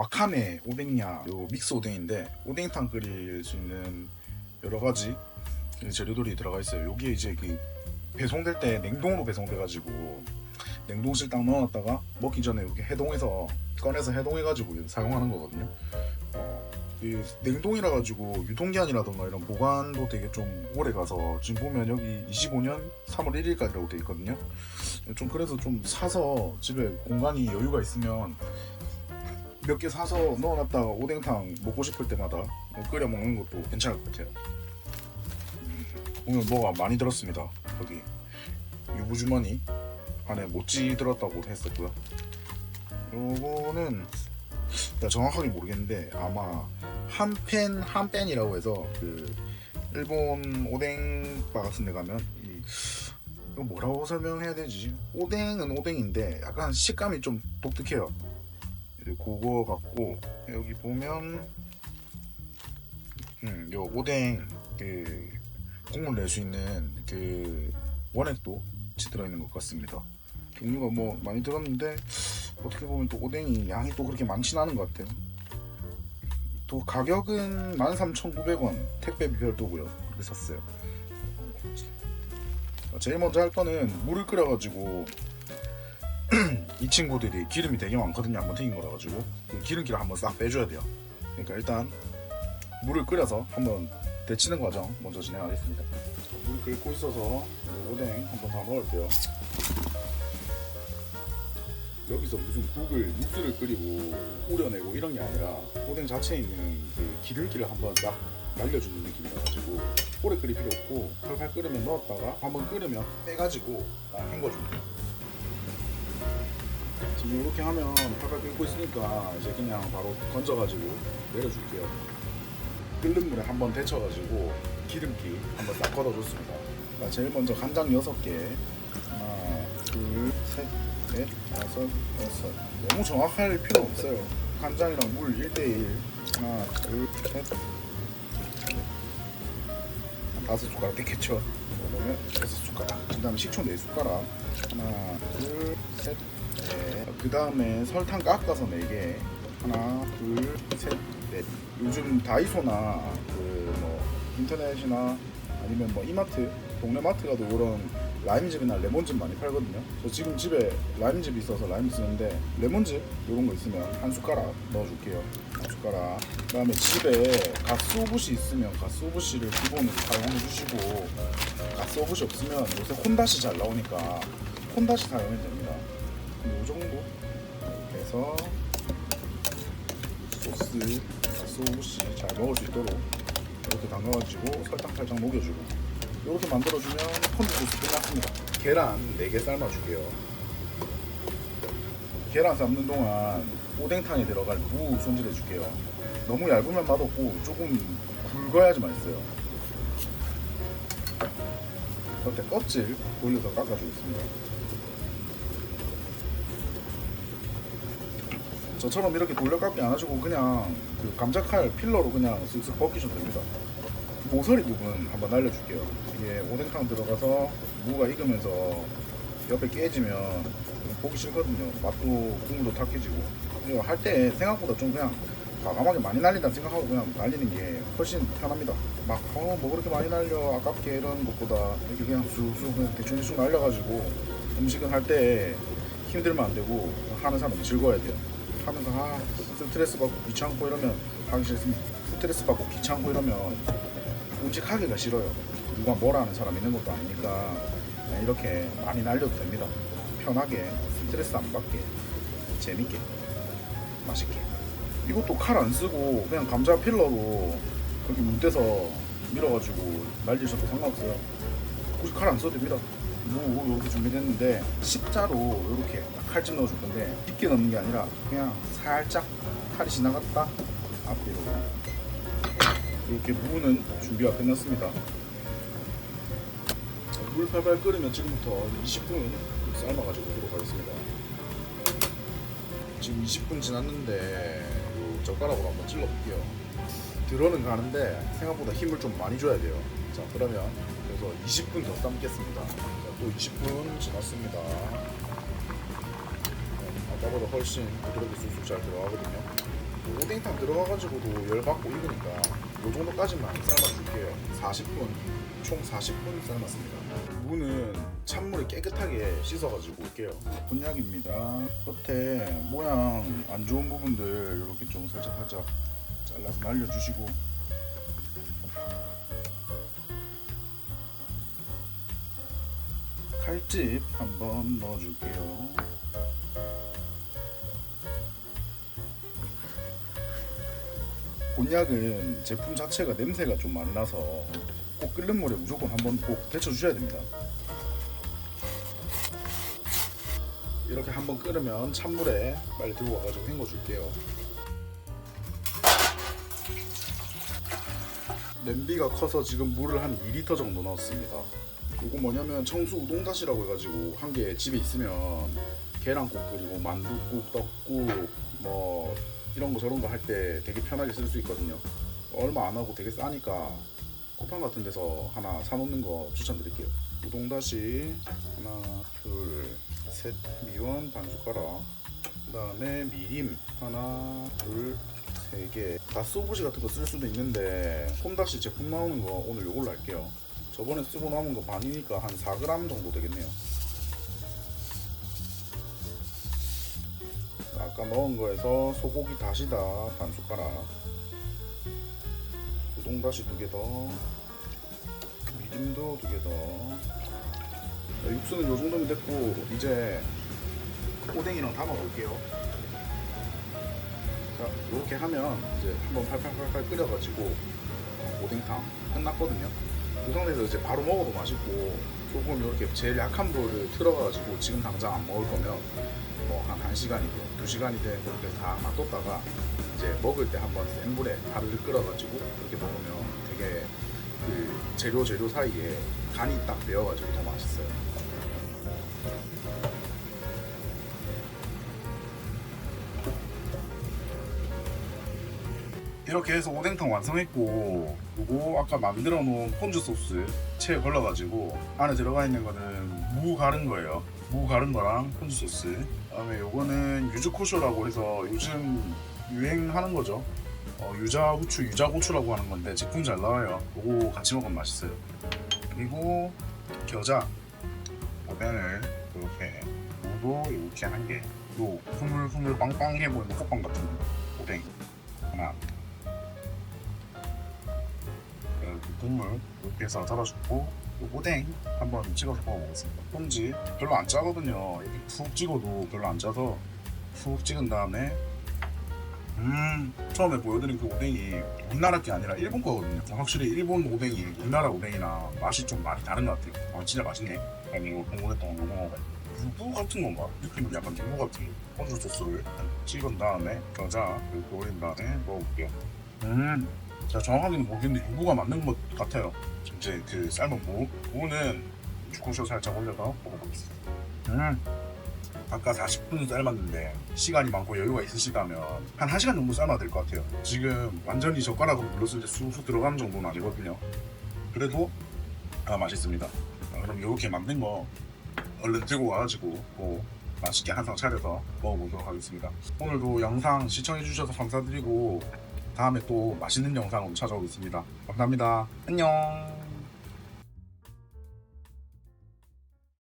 와카메 오뎅야 요 믹스 오뎅인데 오뎅탕 끓일 수 있는 여러 가지 재료들이 들어가 있어요. 여기에 이제 그 배송될 때 냉동으로 배송돼 가지고 냉동실 딱 넣어놨다가 먹기 전에 이렇게 해동해서 꺼내서 해동해가지고 사용하는 거거든요. 어, 이 냉동이라 가지고 유통기한이라던가 이런 보관도 되게 좀 오래 가서 지금 보면 여기 25년 3월 1일까지라고 돼 있거든요. 좀 그래서 좀 사서 집에 공간이 여유가 있으면 몇 개 사서 넣어놨다가 오뎅탕 먹고 싶을 때마다 끓여 먹는 것도 괜찮을 것 같아요. 오늘 뭐가 많이 들었습니다. 여기 유부주머니 안에 모찌 들었다고 했었고요. 요거는 정확하게 모르겠는데 아마 한펜 한펜이라고 해서 그 일본 오뎅바 같은 데 가면 이 이거 뭐라고 설명해야 되지? 오뎅은 오뎅인데 약간 식감이 좀 독특해요. 그거 같고 여기 보면 음, 요 오뎅 그 국물 낼 수 있는 그 원액도 들어있는 것 같습니다. 종류가 뭐 많이 들었는데 어떻게 보면 또 오뎅이 양이 또 그렇게 많진 않은 것 같아요. 또 가격은 13,900원 택배비 별도고요. 그렇게 샀어요. 제일 먼저 할 거는 물을 끓여가지고 이 친구들이 기름이 되게 많거든요. 한번 튀긴 거라 가지고 그 기름기를 한번 싹 빼줘야 돼요. 그러니까 일단 물을 끓여서 한번 데치는 과정 먼저 진행하겠습니다. 물이 끓고 있어서 오뎅 한번 다 넣을게요. 여기서 무슨 국을 육수를 끓이고 우려내고 이런 게 아니라 오뎅 자체에 있는 그 기름기를 한번 싹 날려주는 느낌이어가지고 오래 끓일 필요 없고 팔팔 끓으면 넣었다가 한번 끓으면 빼가지고 딱 헹궈줍니다. 지금 이렇게 하면 팔팔 끓고 있으니까 이제 그냥 바로 건져가지고 내려줄게요. 끓는 물에 한번 데쳐가지고 기름기 한번 딱 걷어줬습니다. 자, 제일 먼저 간장 6개 하나 둘 셋 넷 다섯 여섯 너무 정확할 필요 없어요. 간장이랑 물 1대1 하나 둘 셋 다섯 숟가락 됐겠죠. 그러면 여섯 숟가락. 그 다음에 식초 네 숟가락. 하나, 둘, 셋, 넷. 그 다음에 설탕 깎아서 네 개. 하나, 둘, 셋, 넷. 요즘 다이소나 그 뭐 인터넷이나 아니면 뭐 이마트, 동네 마트 가도 이런 라임즙이나 레몬즙 많이 팔거든요. 저 지금 집에 라임즙이 있어서 라임 쓰는데 레몬즙 이런 거 있으면 한 숟가락 넣어줄게요. 한 숟가락. 그다음에 집에 가스오브시 있으면 가스오브시를 기본으로 사용해 주시고 가스오브시 없으면 요새 혼다시 잘 나오니까 혼다시 사용해도 됩니다. 이 정도 이렇게 해서 소스 가스오브시 잘 먹을 수 있도록 이렇게 담가가지고 설탕 살짝 녹여주고 이렇게 만들어주면 폰드 소스 끝났습니다. 계란 4개 삶아줄게요. 계란 삶는 동안 오뎅탕에 들어갈 무 손질해줄게요. 너무 얇으면 맛없고 조금 굵어야지 맛있어요. 겉에 껍질 돌려서 깎아주겠습니다. 저처럼 이렇게 돌려 깎기 안 하시고 그냥 그 감자칼 필러로 그냥 쓱쓱 벗기셔도 됩니다. 모서리 부분 한번 날려줄게요. 이게 오뎅탕 들어가서 무가 익으면서 옆에 깨지면 보기 싫거든요. 맛도 국물도 탁해지고. 이거 할 때 생각보다 좀 그냥 과감하게 많이 날린다 생각하고 그냥 날리는 게 훨씬 편합니다. 막, 어, 뭐 그렇게 많이 날려, 아깝게 이런 것보다 이렇게 그냥 쑥쑥 그냥 대충대충 날려가지고 음식은 할 때 힘들면 안 되고 하는 사람은 즐거워야 돼요. 하면서 아, 스트레스 받고 귀찮고 이러면 싫습니다. 스트레스 받고 귀찮고 이러면 음식 하기가 싫어요. 누가 뭐라 하는 사람 있는 것도 아니니까 이렇게 많이 날려도 됩니다. 편하게 스트레스 안 받게 재밌게 맛있게 이것도 칼 안 쓰고 그냥 감자 필러로 여기 문대서 밀어가지고 날리셔도 상관없어요. 굳이 칼 안 써도 됩니다. 무 이렇게 준비됐는데 십자로 이렇게 칼집 넣어줄 건데 깊게 넣는 게 아니라 그냥 살짝 칼이 지나갔다 앞뒤로 이렇게 무는 준비가 끝났습니다. 물 팔팔 끓으면 지금부터 20분 삶아가지고 오도록 하겠습니다. 지금 20분 지났는데 요 젓가락으로 한번 찔러볼게요. 들어는 가는데 생각보다 힘을 좀 많이 줘야 돼요. 자 그러면 그래서 20분 더 삶겠습니다. 자, 또 20분 지났습니다. 아까보다 훨씬 부드럽게 쑥쑥 잘 들어가거든요. 오뎅탕 들어가가지고도 열 받고 익으니까 요 정도까지만 삶아줄게요. 40분, 총 40분 삶았습니다. 무는 찬물에 깨끗하게 씻어가지고 올게요. 곤약입니다. 겉에 모양 안 좋은 부분들 이렇게 좀 살짝 살짝 잘라서 날려주시고 칼집 한번 넣어줄게요. 곤약은 제품 자체가 냄새가 좀 많이 나서 꼭 끓는 물에 무조건 한번 꼭 데쳐주셔야 됩니다. 이렇게 한번 끓으면 찬물에 빨리 들고 와가지고 헹궈줄게요. 냄비가 커서 지금 물을 한 2리터 정도 넣었습니다. 이거 뭐냐면 청수 우동다시라고 해가지고 한 개 집에 있으면 계란국 끓이고 만두국, 떡국 뭐 이런 거 저런 거 할 때 되게 편하게 쓸 수 있거든요. 얼마 안 하고 되게 싸니까 쿠팡 같은 데서 하나 사놓는 거 추천드릴게요. 우동다시 하나, 둘, 셋, 미원 반 숟가락. 그다음에 미림 하나, 둘, 세 개. 가스오브시 같은 거 쓸 수도 있는데 홈다시 제품 나오는 거 오늘 요걸로 할게요. 저번에 쓰고 남은 거 반이니까 한 4g 정도 되겠네요. 아까 넣은 거에서 소고기 다시다 반 숟가락. 우동 다시 두 개 더. 미림도 두 개 더. 육수는 요 정도면 됐고 이제 오뎅이랑 담아 볼게요. 자 이렇게 하면 이제 한번 팔팔팔팔 끓여가지고 오뎅탕 끝났거든요 이 상태에서 이제 바로 먹어도 맛있고 조금 이렇게 제일 약한 불을 틀어가지고 지금 당장 안 먹을 거면 뭐 한 1시간이든 2시간이든 그렇게 다 놔뒀다가 이제 먹을 때 한번 센 불에 발을 끓여가지고 이렇게 먹으면 되게 그 재료 재료 사이에 간이 딱 배어가지고 더 맛있어요. 이렇게 해서 오뎅탕 완성했고 요거 아까 만들어 놓은 폰즈 소스 체에 걸러가지고 안에 들어가 있는 거는 무 가른 거예요. 무 가른 거랑 폰즈 소스. 그다음에 요거는 유즈코쇼라고 해서 요즘 유행하는 거죠. 어, 유자 후추 유자 고추라고 하는 건데 제품 잘 나와요. 요거 같이 먹으면 맛있어요. 그리고 겨자. 오뎅을 이렇게 무도 이렇게 한개요 흐물흐물 빵빵해 보이는 호빵 같은 오뎅 하나 국물 덜어주고 요 오뎅 한번 찍어서 먹어보겠습니다. 폰지 별로 안 짜거든요. 이렇게 푹 찍어도 별로 안 짜서 푹 찍은 다음에 음 처음에 보여드린 그 오뎅이 우리나라 게 아니라 일본 거거든요. 확실히 일본 오뎅이 우리나라 오뎅이나 맛이 좀 많이 다른 것 같아요. 아 진짜 맛있네. 아니 이거 궁금했던 거 먹어봐요. 유부 같은 건가? 느낌은 약간 유부 같은 콘주 소스를 찍은 다음에 겨자 이렇게 올린 다음에 먹어볼게요. 음 제가 정확하게는 모르겠는데 유부가 맞는 것 같아요. 이제 그 삶은 무, 무는 주코쇼 살짝 올려서 먹어보겠습니다. 음, 아까 40분 삶았는데 시간이 많고 여유가 있으시다면 한 1시간 정도 삶아야 될 것 같아요. 지금 완전히 젓가락으로 눌렀을 때 쑥쑥 들어가는 정도는 아니거든요. 그래도 아 맛있습니다. 아, 그럼 이렇게 만든 거 얼른 들고 와가지고 뭐 맛있게 한 상 차려서 먹어보도록 하겠습니다. 오늘도 영상 시청해주셔서 감사드리고 다음에 또 맛있는 영상으로 찾아오겠습니다. 감사합니다. 안녕.